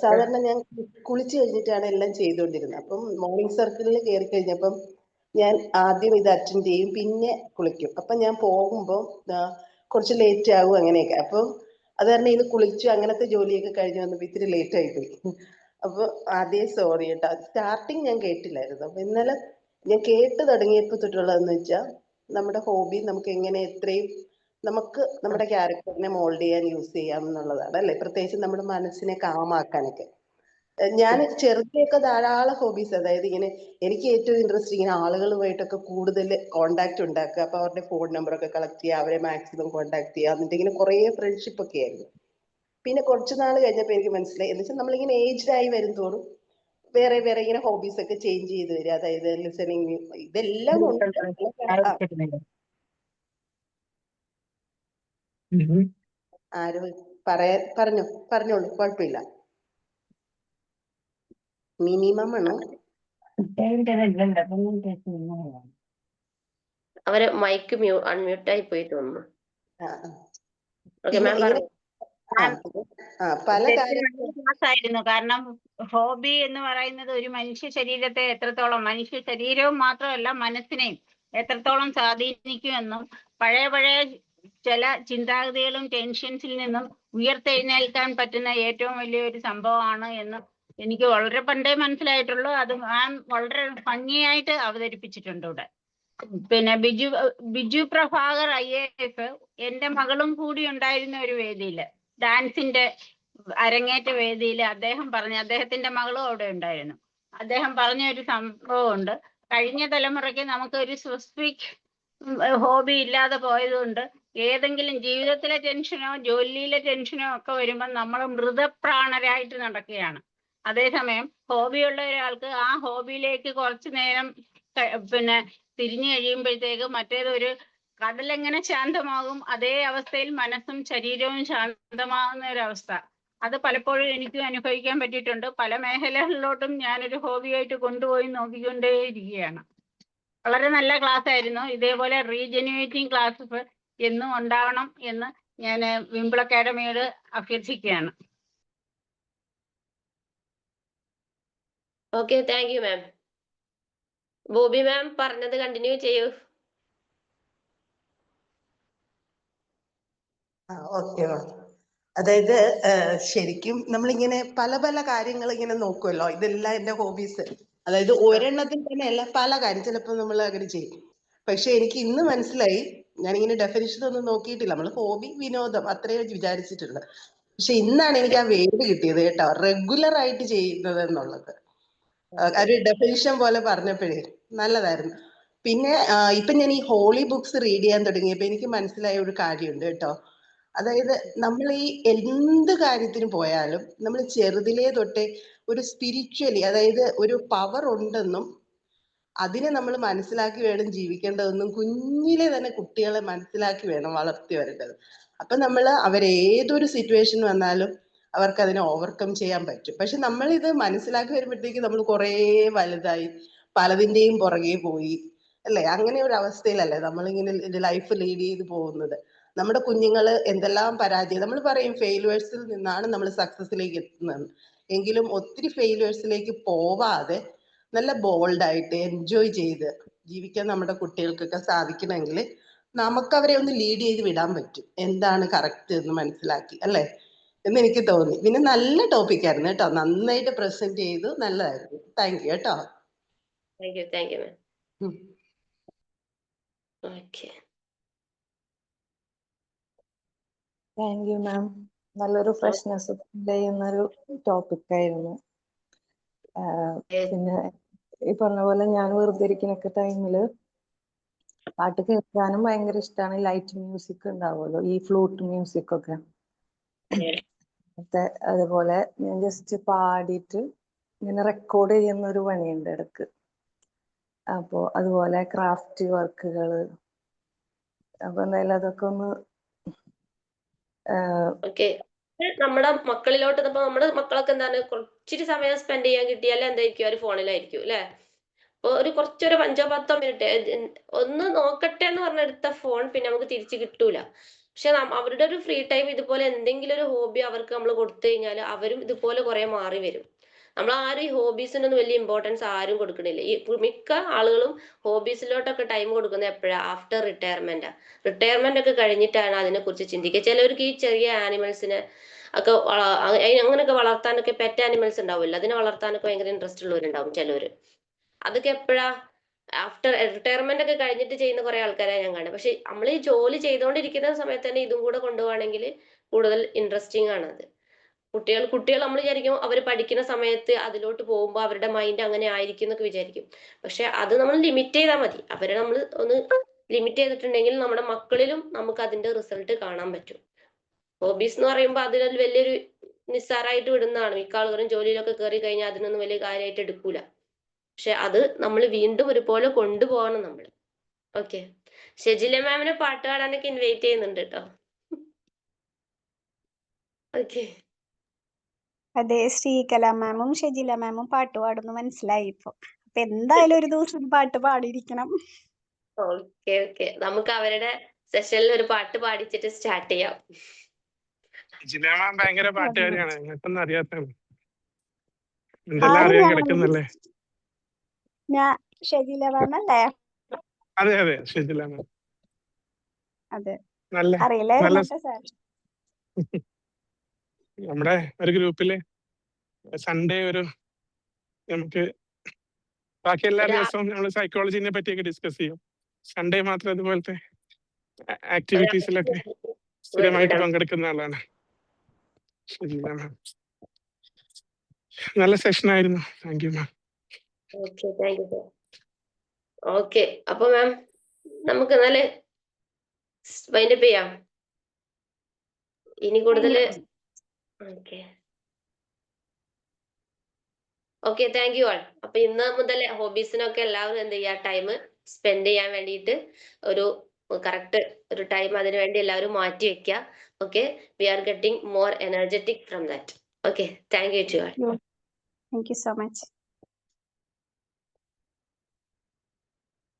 സാധാരണ ഞാൻ കുളിച്ചു കഴിഞ്ഞിട്ടാണ് എല്ലാം ചെയ്തുകൊണ്ടിരുന്നത്. അപ്പം മോർണിംഗ് സർക്കിളിൽ കയറി കഴിഞ്ഞപ്പം ഞാൻ ആദ്യം ഇത് അറ്റൻഡ് ചെയ്യും പിന്നെ കുളിക്കും. അപ്പം ഞാൻ പോകുമ്പോൾ കുറച്ച് ലേറ്റ് ആകും അങ്ങനെയൊക്കെ. അപ്പം അത് കാരണം ഇത് കുളിച്ചു അങ്ങനത്തെ ജോലിയൊക്കെ കഴിഞ്ഞ് വന്നപ്പോൾ ഇത്തിരി ലേറ്റ് ആയിപ്പോയി അപ്പൊ ആദ്യം സോറി കേട്ടോ. സ്റ്റാർട്ടിങ് ഞാൻ കേട്ടില്ലായിരുന്നു. അപ്പൊ ഇന്നലെ ഞാൻ കേട്ട് തുടങ്ങിയപ്പോൾ തൊട്ടുള്ളതെന്ന് വെച്ചാൽ നമ്മുടെ ഹോബി നമുക്ക് എങ്ങനെ എത്രയും നമുക്ക് നമ്മുടെ ക്യാരക്ടറിനെ മോൾഡ് ചെയ്യാൻ യൂസ് ചെയ്യാം എന്നുള്ളതാണ് അല്ലെ? പ്രത്യേകിച്ച് നമ്മുടെ മനസ്സിനെ കാമാക്കാനൊക്കെ ഞാൻ ചെറുതൊക്കെ ധാരാളം ഹോബീസ് അതായത് ഇങ്ങനെ എനിക്ക് ഏറ്റവും ഇൻട്രസ്റ്റ് ഇങ്ങനെ ആളുകളുമായിട്ടൊക്കെ കൂടുതൽ കോണ്ടാക്ട് ഉണ്ടാക്കുക. അപ്പൊ അവരുടെ ഫോൺ നമ്പർ ഒക്കെ കളക്ട് ചെയ്യുക അവരെ മാക്സിമം കോണ്ടാക്ട് ചെയ്യുക എന്നിട്ട് ഇങ്ങനെ കുറേ ഫ്രണ്ട്ഷിപ്പ് ഒക്കെ ആയിരുന്നു. പിന്നെ കുറച്ച് നാൾ കഴിഞ്ഞപ്പോൾ എനിക്ക് മനസ്സിലായി. എന്ന് വെച്ചാൽ നമ്മളിങ്ങനെ ഏജ്ഡ് ആയി വരും തോറും വേറെ വേറെ ഇങ്ങനെ ഹോബീസ് ഒക്കെ ചേഞ്ച് ചെയ്ത് വരിക. അതായത് ലിസണിങ് ഇതെല്ലാം ഉണ്ട്. ആര് പറയാ പറഞ്ഞു പറഞ്ഞോളൂ കുഴപ്പമില്ല. മിനിമം ആണ്? അവർ മൈക്ക് മ്യൂ അൺമ്യൂട്ട് ആയി പോയി തോന്നുന്നു. ഓക്കെ മാം പറഞ്ഞു. പല ആയിരുന്നു കാരണം ഹോബി എന്ന് പറയുന്നത് ഒരു മനുഷ്യ ശരീരത്തെ എത്രത്തോളം മനുഷ്യ ശരീരവും മാത്രമല്ല മനസ്സിനെയും എത്രത്തോളം സ്വാധീനിക്കുമെന്നും പഴയ പഴയ ചില ചിന്താഗതികളും ടെൻഷൻസിൽ നിന്നും ഉയർത്തെഴുന്നേൽക്കാൻ പറ്റുന്ന ഏറ്റവും വലിയൊരു സംഭവമാണ് എന്ന് എനിക്ക് വളരെ പണ്ടേ മനസ്സിലായിട്ടുള്ളൂ. അത് ഞാൻ വളരെ ഭംഗിയായിട്ട് അവതരിപ്പിച്ചിട്ടുണ്ട് ഇവിടെ. പിന്നെ Biju Biju Prabhakar I A S എന്റെ മകളും കൂടി ഉണ്ടായിരുന്ന ഒരു വേദിയിൽ ഡാൻസിന്റെ അരങ്ങേറ്റ വേദിയിൽ അദ്ദേഹം പറഞ്ഞു അദ്ദേഹത്തിന്റെ മകളും അവിടെ ഉണ്ടായിരുന്നു. അദ്ദേഹം പറഞ്ഞ ഒരു സംഭവമുണ്ട് കഴിഞ്ഞ തലമുറയ്ക്ക് നമുക്ക് ഒരു സ്പെസിഫിക് ഹോബി ഇല്ലാതെ പോയതുകൊണ്ട് ഏതെങ്കിലും ജീവിതത്തിലെ ടെൻഷനോ ജോലിയിലെ ടെൻഷനോ ഒക്കെ വരുമ്പോൾ നമ്മൾ മൃതപ്രാണരായിട്ട് നടക്കുകയാണ്. അതേസമയം ഹോബിയുള്ള ഒരാൾക്ക് ആ ഹോബിയിലേക്ക് കുറച്ചു നേരം പിന്നെ തിരിഞ്ഞു കഴിയുമ്പോഴത്തേക്ക് മറ്റേതൊരു കടലെങ്ങനെ ശാന്തമാകും? അതേ അവസ്ഥയിൽ മനസ്സും ശരീരവും ശാന്തമാകുന്ന ഒരു അവസ്ഥ. അത് പലപ്പോഴും എനിക്ക് അനുഭവിക്കാൻ പറ്റിയിട്ടുണ്ട്. പല മേഖലകളിലോട്ടും ഞാനൊരു ഹോബിയായിട്ട് കൊണ്ടുപോയി നോക്കിക്കൊണ്ടേയിരിക്കുകയാണ്. വളരെ നല്ല ക്ലാസ് ആയിരുന്നു. ഇതേപോലെ റീജനുവേറ്റിംഗ് ക്ലാസ്സസ് എന്നും ഉണ്ടാവണം എന്ന് ഞാൻ വിംബിൾ അക്കാഡമിയോട് അഭ്യർത്ഥിക്കുകയാണ്. Okay thank you ma'am Bobby ma'am പറഞ്ഞത് കണ്ടിന്യൂ ചെയ്യൂ. ഓക്കെ അതായത് ശരിക്കും നമ്മളിങ്ങനെ പല പല കാര്യങ്ങൾ ഇങ്ങനെ നോക്കുമല്ലോ ഇതെല്ലാം എന്റെ ഹോബീസ് അതായത് ഒരെണ്ണത്തിൽ തന്നെ അല്ല പല കാര്യം ചിലപ്പോൾ നമ്മൾ അങ്ങനെ ചെയ്യും. പക്ഷെ എനിക്ക് ഇന്ന് മനസ്സിലായി ഞാനിങ്ങനെ ഡെഫിനിഷൻ ഒന്നും നോക്കിയിട്ടില്ല. നമ്മൾ ഹോബി വിനോദം അത്രയും വിചാരിച്ചിട്ടുണ്ട്. പക്ഷെ ഇന്നാണ് എനിക്ക് ആ വേർഡ് കിട്ടിയത് കേട്ടോ. റെഗുലർ ആയിട്ട് ചെയ്യുന്നത് എന്നുള്ളത്. ഒരു ഡെഫിനിഷൻ പോലെ പറഞ്ഞപ്പോഴേ നല്ലതായിരുന്നു. പിന്നെ ഇപ്പൊ ഞാൻ ഈ ഹോളി ബുക്സ് റീഡ് ചെയ്യാൻ തുടങ്ങിയപ്പോ എനിക്ക് മനസ്സിലായ ഒരു കാര്യമുണ്ട് കേട്ടോ. അതായത് നമ്മൾ ഈ എന്ത് കാര്യത്തിന് പോയാലും നമ്മൾ ചെറുതിലേ തൊട്ടേ ഒരു സ്പിരിച്വലി അതായത് ഒരു പവർ ഉണ്ടെന്നും അതിനെ നമ്മൾ മനസ്സിലാക്കി വേണം ജീവിക്കേണ്ടതെന്നും കുഞ്ഞിലെ തന്നെ കുട്ടികളെ മനസ്സിലാക്കി വേണം വളർത്തി വരേണ്ടത്. അപ്പൊ നമ്മൾ അവരേതൊരു സിറ്റുവേഷൻ വന്നാലും അവർക്ക് അതിനെ ഓവർകം ചെയ്യാൻ പറ്റും. പക്ഷെ നമ്മൾ ഇത് മനസ്സിലാക്കി വരുമ്പോഴത്തേക്ക് നമ്മൾ കുറേ വലുതായി പലതിന്റെയും പുറകെ പോയി. അല്ലേ? അങ്ങനെ ഒരു അവസ്ഥയിലല്ലേ നമ്മളിങ്ങനെ ലൈഫ് ലീഡ് ചെയ്ത് പോകുന്നത്. നമ്മുടെ കുഞ്ഞുങ്ങൾ എന്തെല്ലാം പരാജയം നമ്മൾ പറയും ഫെയിലുവേഴ്സിൽ നിന്നാണ് നമ്മൾ സക്സസിലേക്ക് എത്തുന്നത്. എങ്കിലും ഒത്തിരി ഫെയിലുവേഴ്സിലേക്ക് പോവാതെ നല്ല ബോൾഡായിട്ട് എൻജോയ് ചെയ്ത് ജീവിക്കാൻ നമ്മുടെ കുട്ടികൾക്കൊക്കെ സാധിക്കണമെങ്കിൽ നമുക്ക് അവരെ ഒന്ന് ലീഡ് ചെയ്ത് വിടാൻ പറ്റും. എന്താണ് കറക്റ്റ് എന്ന് മനസ്സിലാക്കി അല്ലേ? എന്ന് എനിക്ക് തോന്നി. പിന്നെ നല്ല ടോപ്പിക് ആയിരുന്നു കേട്ടോ. നന്നായിട്ട് പ്രസന്റ് ചെയ്തു നല്ലതായിരുന്നു. താങ്ക് യു കേട്ടോ. Thank you thank you ma'am. Okay thank you ma'am നല്ലൊരു ഫ്രഷ്നെസ് ചെയ്യുന്ന ഒരു ടോപ്പിക് ആയിരുന്നു. പിന്നെ ഈ പറഞ്ഞ പോലെ ഞാൻ വെറുതെ ഇരിക്കുന്നൊക്കെ ടൈമിൽ പാട്ട് കേൾക്കാനും ഭയങ്കര ഇഷ്ടമാണ് ലൈറ്റ് മ്യൂസിക് ഉണ്ടാവുമല്ലോ ഈ ഫ്ലൂട്ട് മ്യൂസിക് ഒക്കെ. അതുപോലെ ഞാൻ ജസ്റ്റ് പാടിയിട്ട് ഇങ്ങനെ റെക്കോർഡ് ചെയ്യുന്ന ഒരു പണിയുണ്ട് ഇടയ്ക്ക്. അപ്പോ അതുപോലെ ക്രാഫ്റ്റ് വർക്കുകൾ അപ്പൊ എന്തായാലും അതൊക്കെ ഒന്ന് ഓക്കെ. നമ്മുടെ മക്കളിലോട്ട് ഇപ്പൊ നമ്മുടെ മക്കളൊക്കെ എന്താണ്? കുറച്ചിരി സമയം സ്പെൻഡ് ചെയ്യാൻ കിട്ടിയാൽ എന്തായിരിക്കും? അവർ ഫോണിലായിരിക്കും അല്ലെ? അപ്പൊ ഒരു കുറച്ചൊരു അഞ്ചോ പത്തോ മിനിറ്റ് ഒന്ന് നോക്കട്ടെ എന്ന് പറഞ്ഞെടുത്ത ഫോൺ പിന്നെ നമുക്ക് തിരിച്ചു കിട്ടൂല. പക്ഷെ അവരുടെ ഒരു ഫ്രീ ടൈം ഇതുപോലെ എന്തെങ്കിലും ഒരു ഹോബി അവർക്ക് നമ്മൾ കൊടുത്തു കഴിഞ്ഞാൽ അവരും ഇതുപോലെ കുറെ മാറി വരും. നമ്മൾ ആരും ഈ ഹോബീസിനൊന്നും വലിയ ഇമ്പോർട്ടൻസ് ആരും കൊടുക്കണില്ല. ഈ മിക്ക ആളുകളും ഹോബീസിലോട്ടൊക്കെ ടൈം കൊടുക്കുന്നത് എപ്പോഴാ? ആഫ്റ്റർ റിട്ടയർമെന്റ് റിട്ടയർമെന്റ് ഒക്കെ കഴിഞ്ഞിട്ടാണ് അതിനെ കുറിച്ച് ചിന്തിക്കുക. ചിലവർക്ക് ഈ ചെറിയ ആനിമൽസിനെ ഒക്കെ അങ്ങനെയൊക്കെ വളർത്താനൊക്കെ പെറ്റ് ആനിമൽസ് ഉണ്ടാവില്ല അതിനെ വളർത്താനൊക്കെ ഭയങ്കര ഇൻട്രസ്റ്റ് ഉള്ളവരുണ്ടാവും ചിലവര്. അതൊക്കെ എപ്പോഴാ? ആഫ്റ്റർ റിട്ടയർമെന്റ് ഒക്കെ കഴിഞ്ഞിട്ട് ചെയ്യുന്ന കുറെ ആൾക്കാരെ ഞാൻ കാണും. പക്ഷെ നമ്മൾ ഈ ജോലി ചെയ്തുകൊണ്ടിരിക്കുന്ന സമയത്ത് തന്നെ ഇതും കൂടെ കൊണ്ടുപോവാണെങ്കിൽ കൂടുതൽ ഇൻട്രസ്റ്റിംഗ് ആണ് അത് കുട്ടികൾ കുട്ടികൾ നമ്മൾ വിചാരിക്കും അവർ പഠിക്കുന്ന സമയത്ത് അതിലോട്ട് പോകുമ്പോൾ അവരുടെ മൈൻഡ് അങ്ങനെ ആയിരിക്കും എന്നൊക്കെ വിചാരിക്കും. പക്ഷെ അത് നമ്മൾ ലിമിറ്റ് ചെയ്താൽ മതി. അവരെ നമ്മൾ ഒന്ന് ലിമിറ്റ് ചെയ്തിട്ടുണ്ടെങ്കിൽ നമ്മുടെ മക്കളിലും നമുക്ക് അതിന്റെ റിസൾട്ട് കാണാൻ പറ്റും. ഹോബീസ് എന്ന് പറയുമ്പോൾ അതിൽ വലിയൊരു നിസ്സാരമായിട്ട് വിടുന്നതാണ്. മിക്ക ആളുകളും ജോലിയിലൊക്കെ കയറി കഴിഞ്ഞാൽ അതിനൊന്നും വലിയ കാര്യമായിട്ട് എടുക്കൂല. പക്ഷെ അത് നമ്മൾ വീണ്ടും ഒരുപോലെ കൊണ്ടുപോകണം നമ്മൾ. ഓക്കെ ഷെജില മാമിനെ പാട്ട് പാടാനൊക്കെ ഇൻവൈറ്റ് ചെയ്യുന്നുണ്ട് കേട്ടോ ഓക്കെ അതെ ശ്രീകല മാമും ഷജില മാമും പാട്ട് പാടുന്നു മനസ്സിലായി ഇപ്പൊ. അപ്പൊ എന്തായാലും ഒരു ദിവസം പാട്ട് പാടിയിരിക്കണം. Okay okay. നമുക്ക് അവരുടെ സെഷനിൽ ഒരു പാട്ട് പാടിച്ചിട്ട് സ്റ്റാർട്ട് ചെയ്യാം. ഭയങ്കര പാട്ടുകാരിയാണ്. എന്തെല്ലാം ആരും അറിയാൻ കിടക്കുന്നല്ലേ? ഞാൻ ഷെജില മാം അല്ലേ? അതെ അതെ അതെ. നല്ല അറിയില്ലേ നല്ല മറ്റേ സാർ. നമ്മുടെ ഒരു ഗ്രൂപ്പിൽ സൺഡേ ഒരു നമുക്ക് ബാക്കി എല്ലാ ദിവസവും നമ്മൾ സൈക്കോളജിനെ പറ്റിയൊക്കെ ഡിസ്കസ് ചെയ്യും. സൺഡേ മാത്രം ഇതുപോലത്തെ ആക്ടിവിറ്റീസിലൊക്കെ സ്ഥിരമായിട്ട് പങ്കെടുക്കുന്ന ആളാണ്. മാം നല്ല സെഷൻ ആയിരുന്നു. Thank you ma'am okay thank you sir okay അപ്പൊ മാം നമുക്ക് നല്ല വൈൻഡപ്പ് ചെയ്യാം. ഇനി കൂടുതൽ ഓക്കെ താങ്ക് യു ആൾ അപ്പൊ ഇന്ന് മുതൽ ഹോബീസിനൊക്കെ എല്ലാവരും എന്ത് ചെയ്യാ? ടൈം സ്പെൻഡ് ചെയ്യാൻ വേണ്ടിയിട്ട് ഒരു കറക്റ്റ് ഒരു ടൈം അതിനു വേണ്ടി എല്ലാവരും മാറ്റി വെക്കുക okay we are getting more energetic from that okay thank you to all thank you so much